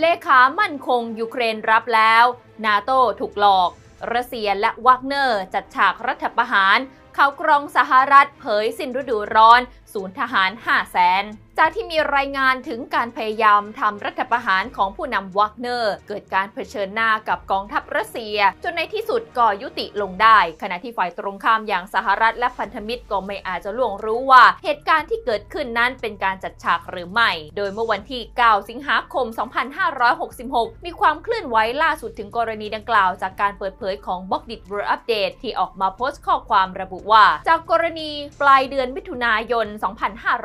เลขามั่นคงยูเครนรับแล้ว นาโตถูกหลอก รัสเซียและวักเนอร์จัดฉากรัฐประหาร เขากรองสหรัฐเผยสิ้นฤดูร้อน ศูนย์ทหาร 5 0 0แสน จากที่มีรายงานถึงการพยายามทำรัฐประหารของผู้นำวักเนอร์ เกิดการเผชิญหน้ากับกองทัพรัสเซีย จนในที่สุดก็ยุติลงได้ ขณะที่ฝ่ายตรงข้ามอย่างสหรัฐและพันธมิตรก็ไม่อาจจะล่วงรู้ว่า เหตุการณ์ที่เกิดขึ้นนั้นเป็นการจัดฉากหรือไม่ โดยเมื่อวันที่ 9 สิงหาคม 2566 มีความเคลื่อนไหวล่าสุดถึงกรณีดังกล่าว จากการเปิดเผยของบ็อกดิ w เวิร์อัปเดตที่ออกมาโพสต์ข้อความระบุว่า จากกรณีปลายเดือนมิถุนายน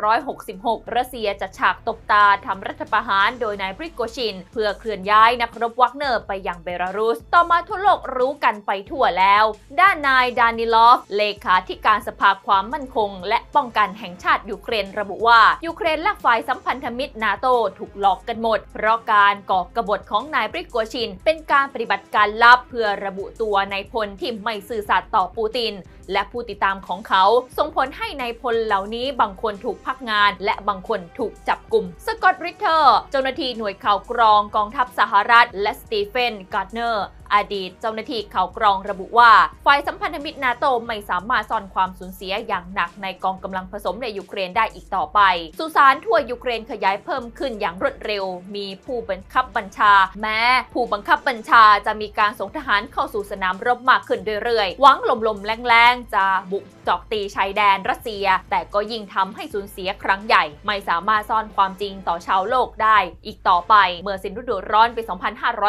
2566รัสเซียจัดฉากตบตาทำรัฐประหารโดยนายบริโกชิน เพื่อเคลื่อนย้ายนักรบวักเนอร์ไปยังเบลารุส ต่อมาทั่วโลกรู้กันไปทั่วแล้ว ด้านนายดานิลอฟ เลขาธิการสภาความมั่นคง และป้องกันแห่งชาติยูเครนระบุว่า ยูเครนและฝ่ายสัมพันธมิตรนาโตถูกหลอกกันหมด เพราะการก่อกบฏของนายบริโกชิน เป็นการปฏิบัติการลับเพื่อระบุตัวนายพลที่ไม่สื่อสัตย์ต่อปูติน และผู้ติดตามของเขา ส่งผลให้นายพลเหล่านี้บางคนถูกพักงาน และบางคนถูกจับกลุ่ม สกอตริเทอร์ เจ้าหน้าที่หน่วยข่าวกรองกองทัพสหรัฐ และสตีเฟน การ์เนอร์ อดีตเจ้าหน้าที่เข่ากรองระบุว่าฝ่ายสัมพันธมิตรนาโตไม่สามารถซ่อนความสูญเสียอย่างหนักในกองกำลังผสมในยูเครนได้อีกต่อไป สุสานทั่วยูเครนขยายเพิ่มขึ้นอย่างรวดเร็ว มีผู้บังคับบัญชา แม้ผู้บังคับบัญชาจะมีการส่งทหารเข้าสู่สนามรบมากขึ้นเรื่อยๆ หวังลมๆ แรงๆ จะบุกจอกตีชายแดนรัสเซีย แต่ก็ยิ่งทำให้สูญเสียครั้งใหญ่ ไม่สามารถซ่อนความจริงต่อชาวโลกได้ อีกต่อไป เมื่อสิ้นฤดูร้อนปี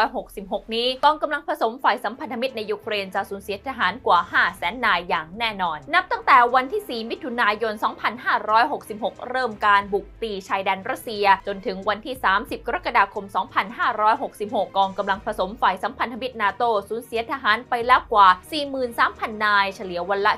2566 นี้กองกำลังผผสมฝ่ายสัมพันธมิตรในยูเครนจะสูญเสียทหารกว่า5แสนนายอย่างแน่นอน นับตั้งแต่วันที่ 4 มิถุนายน 2566 เริ่มการบุกตีชายแดนรัสเซีย จนถึงวันที่ 30 กรกฎาคม 2566 กองกำลังผสมฝ่ายสัมพันธมิตรนาโตสูญเสียทหารไปแล้วกว่า 43,000 นาย เฉลี่ยวันละ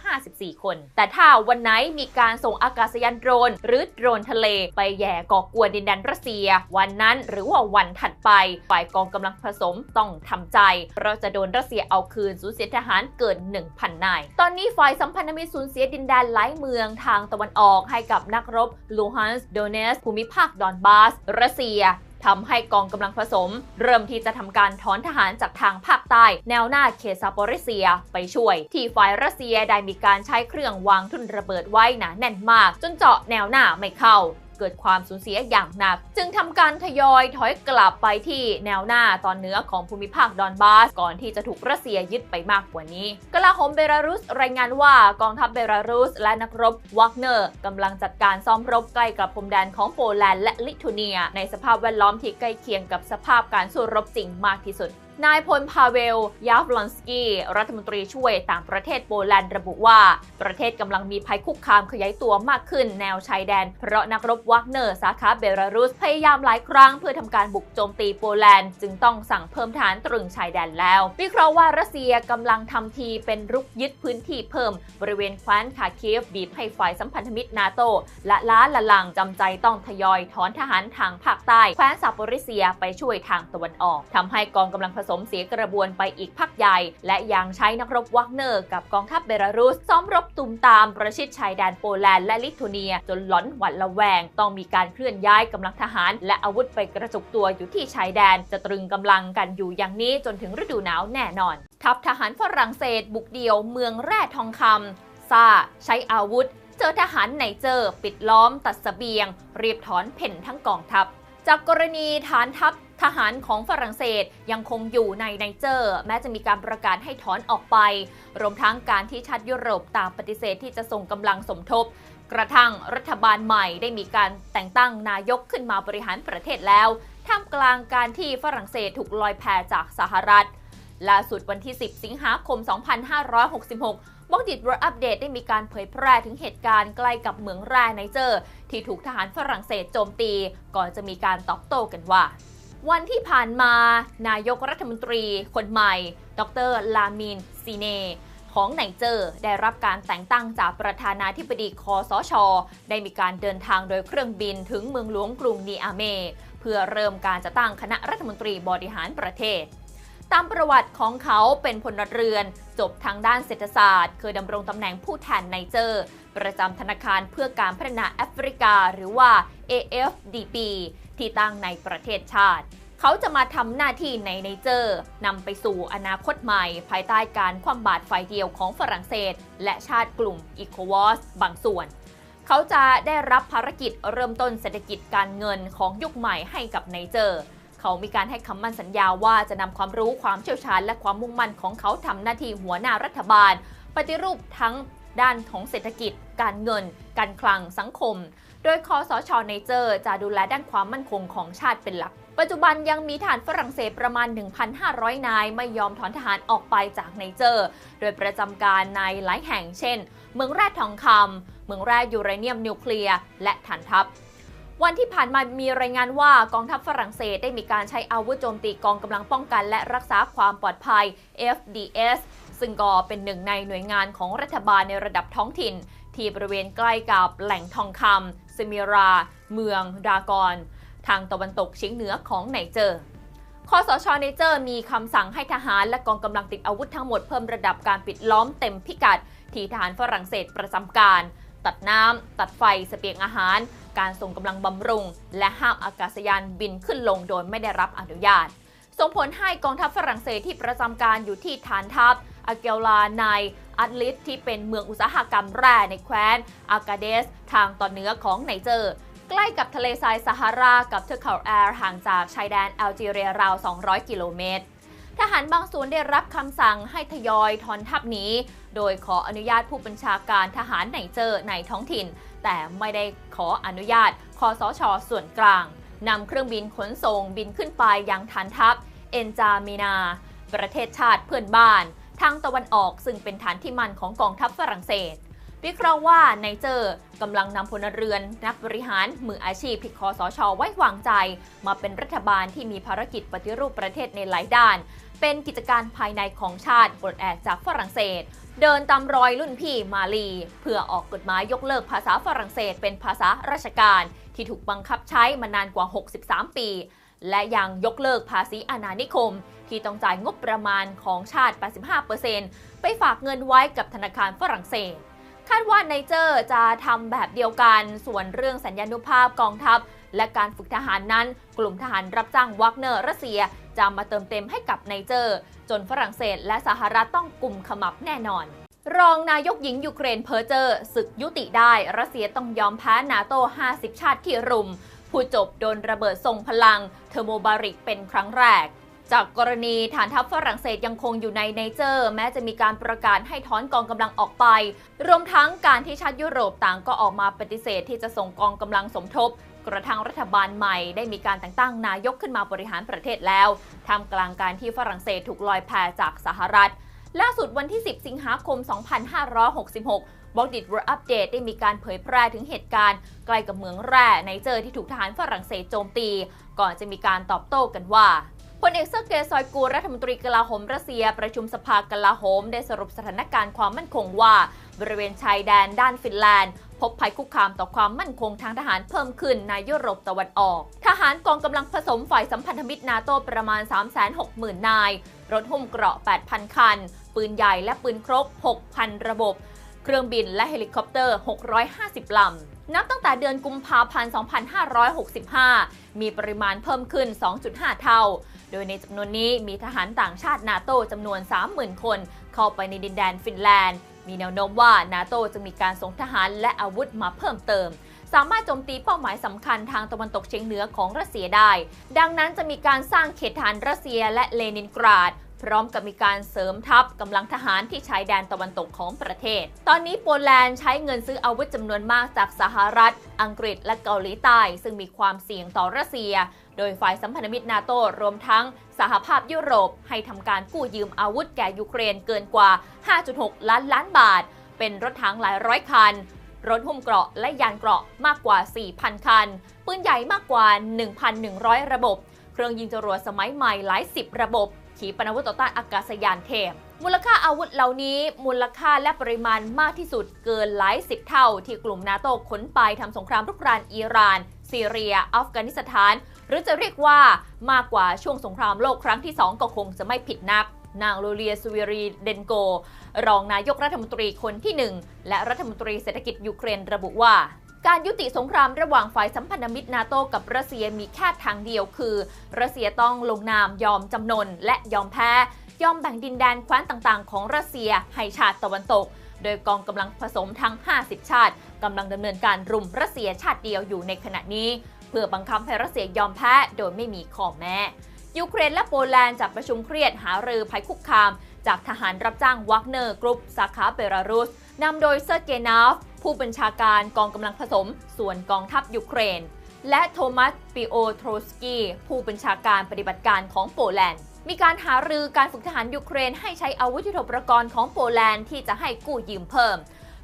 754 คน แต่ถ้าวันไหนมีการส่งอากาศยานโดรน หรือโดรนทะเลไปแย่ก่อกวนดินแดนรัสเซีย วันนั้นหรือว่าวันถัดไปฝ่ายกองกำลังผสมต้องทำใจ เราจะโดนรัสเซียเอาคืนสูญเสียทหารเกิน 1,000 นาย ตอนนี้ฝ่ายสัมพันธมิตรสูญเสียดินแดนหลายเมืองทางตะวันออกให้กับนักรบลูฮันส์โดเนสภูมิภาคดอนบาส รัสเซียทำให้กองกำลังผสม เริ่มที่จะทำการถอนทหารจากทางภาคใต้ แนวหน้าเคซาโปริเซียไปช่วย ที่ฝ่ายรัสเซียได้มีการใช้เครื่องวางทุ่นระเบิดไว้หนาแน่นมาก จนเจาะแนวหน้าไม่เข้า เกิดความสูญเสียอย่างหนัก จึงทำการทยอยถอยกลับไปที่แนวหน้าตอนเหนือของภูมิภาคดอนบาส ก่อนที่จะถูกรัสเซียยึดไปมากกว่านี้กลาโหมเบลารุสรายงานว่ากองทัพเบลารุส และนักรบวักเนอร์กำลังจัดการซ้อมรบใกล้กับพรมแดนของโปแลนด์และลิทัวเนีย ในสภาพแวดล้อมที่ใกล้เคียงกับสภาพการสู้รบจริงมากที่สุด นายพลพาเวล ยาฟลอนสกี้ รัฐมนตรีช่วยต่างประเทศโปแลนด์ระบุว่า ประเทศกำลังมีภัยคุกคามขยายตัวมากขึ้นแนวชายแดน เพราะนักรบวักเนอร์สาขาเบลารุส พยายามหลายครั้งเพื่อทำการบุกโจมตีโปแลนด์ จึงต้องสั่งเพิ่มฐานตรึงชายแดนแล้ว วิเคราะห์ว่ารัสเซียกำลังทำทีเป็นรุกยึดพื้นที่เพิ่ม บริเวณแคว้นคาเคียฟบีบให้ฝ่ายสัมพันธมิตรนาโตและล้าละลังจำใจต้องทยอยถอนทหารทางภาคใต้แคว้นซาโปริเซียไปช่วยทางตะวันออกทำให้กองกำลังผสสมเสียกระบวนไปอีกพักใหญ่ และยังใช้นักรบวักเนอร์กับกองทัพเบลารุสซ้อมรบตุมตามประชิดชายแดนโปแลนด์และลิทัวเนีย จนหลอนหวั่นละแวง ต้องมีการเคลื่อนย้ายกำลังทหาร และอาวุธไปกระจุกตัวอยู่ที่ชายแดน จะตรึงกำลังกันอยู่อย่างนี้จนถึงฤดูหนาวแน่นอน ทัพทหารฝรั่งเศสบุกเดี่ยวเมืองแร่ทองคำซาใช้อาวุธ เจอทหารไนเจอร์ ปิดล้อมตัดสเสบียง เรียบถอนเพ่นทั้งกองทัพจากกรณีฐานทัพ ทหารของฝรั่งเศสยังคงอยู่ในไนเจอร์ แม้จะมีการประกาศให้ถอนออกไป รวมทั้งการที่ชาติยุโรปต่างปฏิเสธที่จะส่งกำลังสมทบ กระทั่งรัฐบาลใหม่ได้มีการแต่งตั้งนายกขึ้นมาบริหารประเทศแล้วท่ามกลางการที่ฝรั่งเศสถูกลอยแพจากสหรัฐล่าสุดวันที่ 10 สิงหาคม 2566 บอกดิดเวอร์อัปเดตได้มีการเผยแพร่ถึงเหตุการณ์ใกล้กับเมืองแร่ไนเจอร์ ที่ถูกทหารฝรั่งเศสโจมตี ก่อนจะมีการตอบโต้กันว่า วันที่ผ่านมานายกรัฐมนตรีคนใหม่ ดรลามินซีเน ของไนเจอร์ได้รับการแต่งตั้งจากประธานาธิบดีคอสช ได้มีการเดินทางโดยเครื่องบินถึงเมืองหลวงกรุงนีอาเม เพื่อเริ่มการจะตั้งคณะรัฐมนตรีบริหารประเทศตามประวัติของเขาเป็นพลเรือน จบทางด้านเศรษฐศาสตร์ เคยดำรงตำแหน่งผู้แทนไนเจอร์ ประจำธนาคารเพื่อการพัฒนาแอฟริกาหรือว่า AFDP ที่ตั้งในประเทศชาติ เขาจะมาทำหน้าที่ในไนเจอร์นำไปสู่อนาคตใหม่ ภายใต้การคว่ำบาตรไฟเดียวของฝรั่งเศส และชาติกลุ่มอีโควอสบางส่วน เขาจะได้รับภารกิจเริ่มต้นเศรษฐกิจการเงินของยุคใหม่ให้กับไนเจอร์เขามีการให้คำมั่นสัญญาว่าจะนำความรู้ความเชี่ยวชาญ และความมุ่งมั่นของเขาทำหน้าที่หัวหน้ารัฐบาล ปฏิรูปทั้งด้านของเศรษฐกิจ การเงิน การคลังสังคม โดยคอสชไนเจอร์จะดูแลด้านความมั่นคงของชาติเป็นหลัก ปัจจุบันยังมีฐานฝรั่งเศสประมาณ 1,500 นาย ไม่ยอมถอนทหารออกไปจากไนเจอร์ โดยประจำการในหลายแห่งเช่น เมืองแร่ทองคำเมืองแร่ยูเรเนียมนิวเคลียร์และฐานทัพวันที่ผ่านมามีรายงานว่ากองทัพฝรั่งเศสได้มีการใช้อาวุธโจมตีกองกำลังป้องกัน และรักษาความปลอดภัย FDS ซึ่งก็เป็นหนึ่งในหน่วยงานของรัฐบาลในระดับท้องถิ่นที่บริเวณใกล้กับแหล่งทองคำซิมิรา เมือง ดากอน ทางตะวันตกเฉียงเหนือของไนเจอร์คอสชไนเจอร์มีคำสั่งให้ทหารและกองกำลังติดอาวุธทั้งหมดเพิ่มระดับการปิดล้อมเต็มพิกัด ที่ทหารฝรั่งเศสประจำการ ตัดน้ำตัดไฟสเสบียงอาหาร การส่งกำลังบำรุง และห้ามอากาศยานบินขึ้นลงโดยไม่ได้รับอนุญาต ส่งผลให้กองทัพฝรั่งเศสที่ประจำการอยู่ที่ฐานทัพ อาเกลาในอัตลิสที่เป็นเมืองอุตสาหกรรมแร่ในแคว้นอากาเดส ทางตอนเหนือของไนเจอร์ใกล้กับทะเลทรายซาฮารากับเทือกเขาแอร์ห่างจากชายแดนแอลจีเรียราว 200 กิโลเมตร ทหารบางส่วนได้รับคำสั่งให้ทยอยถอนทัพหนี้โดยขออนุญาตผู้บัญชาการทหารไนเจอร์ในท้องถิ่น แต่ไม่ได้ขออนุญาตคอสชส่วนกลางนำเครื่องบินขนส่งบินขึ้นไปยังฐานทัพ เอนจามินา ประเทศชาติเพื่อนบ้าน ทางตะวันออกซึ่งเป็นฐานที่มั่นของกองทัพฝรั่งเศส วิเคราะห์ว่าไนเจอร์กำลังนำพลเรือน นักบริหารมืออาชีพที่คอสชไว้วางใจ มาเป็นรัฐบาลที่มีภารกิจปฏิรูปประเทศในหลายด้าน เป็นกิจการภายในของชาติปลดแอกจากฝรั่งเศส เดินตามรอยรุ่นพี่มาลี เพื่อออกกฎหมายยกเลิกภาษาฝรั่งเศส เป็นภาษาราชการ ที่ถูกบังคับใช้มานานกว่า 63 ปี และยังยกเลิกภาษีอาณานิคม ที่ต้องจ่ายงบประมาณของชาติ 85%ไปฝากเงินไว้กับธนาคารฝรั่งเศส คาดว่าไนเจอร์จะทำแบบเดียวกัน ส่วนเรื่องสัญญานุภาพกองทัพ และการฝึกทหารนั้น กลุ่มทหารรับจ้างวักเนอร์รัสเซียจะมาเติมเต็มให้กับไนเจอร์ จนฝรั่งเศสและสหรัฐต้องกลุ่มขมับแน่นอน รองนายกหญิงยูเครนเพอร์เจอร์ศึกยุติได้ รัสเซียต้องยอมแพ้นาโต 50 ชาติที่รุม ผู้จบโดนระเบิดทรงพลัง เทอร์โมบาริกเป็นครั้งแรก จากกรณีฐานทัพฝรั่งเศสยังคงอยู่ในไนเจอร์ แม้จะมีการประกาศให้ถอนกองกำลังออกไป รวมทั้งการที่ชาติยุโรปต่างก็ออกมาปฏิเสธที่จะส่งกองกำลังสมทบ กระทั่งรัฐบาลใหม่ได้มีการแต่งตั้งนายกขึ้นมาบริหารประเทศแล้วทำกลางการที่ฝรั่งเศสถูกลอยแพจากสหรัฐล่าสุดวันที่ 10 สิงหาคม 2566บล็อกดิ World Update ได้มีการเผยแพร่ถึงเหตุการณ์ใกล้กับเมืองแร่ในเจอที่ถูกทหารฝรั่งเศสโจมตี ก่อนจะมีการตอบโต้กันว่า พลเอกเซอร์เกย์ซอยกูรัฐมนตรีกลาโหมรัสเซีย ประชุมสภากลาโหม ได้สรุปสถานการณ์ความมั่นคงว่า บริเวณชายแดนด้านฟินแลนด์ พบภัยคุกคามต่อความมั่นคงทางทหารเพิ่มขึ้นในยุโรปตะวันออก ทหารกองกำลังผสมฝ่ายสัมพันธมิตรนาโตประมาณ 360,000 นาย รถหุ้มเกราะ 8,000 คัน ปืนใหญ่และปืนครบ 6,000 ระบบ เครื่องบินและเฮลิคอปเตอร์ 650 ลำ นับตั้งแต่เดือนกุมภาพันธ์ 2565 มีปริมาณเพิ่มขึ้น 2.5 เท่า โดยในจำนวนนี้มีทหารต่างชาตินาโตจำนวน 30,000 คน เข้าไปในดินแดนฟินแลนด์ มีแนวโน้มว่านาโตจะมีการส่งทหารและอาวุธมาเพิ่มเติมสามารถโจมตีเป้าหมายสำคัญทางตะวันตกเฉียงเหนือของรัสเซียได้ ดังนั้นจะมีการสร้างเขตฐานรัสเซียและเลนินกราด พร้อมกับมีการเสริมทัพกำลังทหารที่ชายแดนตะวันตกของประเทศ ตอนนี้โปแลนด์ใช้เงินซื้ออาวุธจำนวนมากจากสหรัฐ อังกฤษและเกาหลีใต้ ซึ่งมีความเสี่ยงต่อรัสเซีย โดยฝ่ายสัมพันธมิตรนาโตรวมทั้งสหภาพยุโรป ให้ทำการกู้ยืมอาวุธแก่ยูเครนเกินกว่า 5.6 ล้านล้านบาท เป็นรถถังหลายร้อยคันรถหุ้มเกราะและยานเกราะมากกว่า 4,000 คัน ปืนใหญ่มากกว่า 1,100 ระบบ เครื่องยิงจรวดสมัยใหม่หลายสิบระบบ ขีปนาวุธต่อต้านอากาศยานเทพ มูลค่าอาวุธเหล่านี้มูลค่าและปริมาณมากที่สุดเกินหลายสิบเท่า ที่กลุ่มนาโต้ขนไปทำสงครามรุกรานอิหร่าน ซีเรีย อัฟกานิสถาน หรือจะเรียกว่ามากกว่าช่วงสงครามโลกครั้งที่ 2 ก็คงจะไม่ผิดนักนางโลเลียสวีรีเดนโก รองนายกรัฐมนตรีคนที่ 1 และรัฐมนตรีเศรษฐกิจยูเครนระบุว่า การยุติสงครามระหว่างฝ่ายสัมพันธมิตรนาโตกับรัสเซียมีแค่ทางเดียวคือ รัสเซียต้องลงนามยอมจำนนและยอมแพ้ยอมแบ่งดินแดนแคว้นต่างๆ ของรัสเซียให้ชาติตะวันตก โดยกองกำลังผสมทั้ง 50 ชาติกำลังดำเนินการรุมรัสเซียชาติเดียวอยู่ในขณะนี้ เพื่อบังคับให้รัสเซียยอมแพ้โดยไม่มีข้อแม้ยูเครนและโปแลนด์จัดประชุมเครียดหารือภัยคุกคาม จากทหารรับจ้างวักเนอร์กรุ๊ปสาขาเบลารุสนำโดยเซอร์เกย์นาฟ ผู้บัญชาการกองกำลังผสม ส่วนกองทัพยูเครน และโทมัสปิโอโทรสกีผู้บัญชาการปฏิบัติการของโปแลนด์มีการหารือการฝึกทหารยูเครนให้ใช้อาวุธยุทโธปกรณ์ของโปแลนด์ที่จะให้กู้ยืมเพิ่ม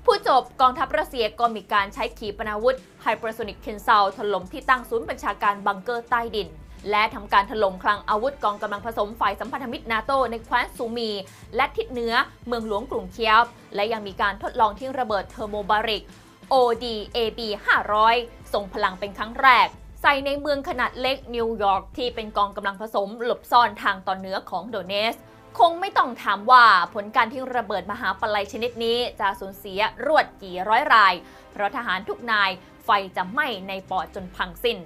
ผู้จบกองทัพรัสเซียก็มีการใช้ขีปนาวุธไฮเปอร์โซนิกเคนซาลถล่มที่ตั้งศูนย์บัญชาการบังเกอร์ใต้ดิน และทำการถล่มคลังอาวุธกองกำลังผสมฝ่ายสัมพันธมิตรนาโตในแคว้นซูมี และทิศเหนือเมืองหลวงกรุงเคียฟ และยังมีการทดลองทิ้งระเบิดเทอร์โมบาริก ODAB 500 ส่งพลังเป็นครั้งแรก ใส่ในเมืองขนาดเล็กนิวยอร์กที่เป็นกองกำลังผสมหลบซ่อนทางตอนเหนือของโดเนสคงไม่ต้องถามว่าผลการทิ้งระเบิดมหาปลัยชนิดนี้จะสูญเสียรวดกี่ร้อยราย เพราะทหารทุกนายไฟจะไหม้ในปอดจนพังสิ้น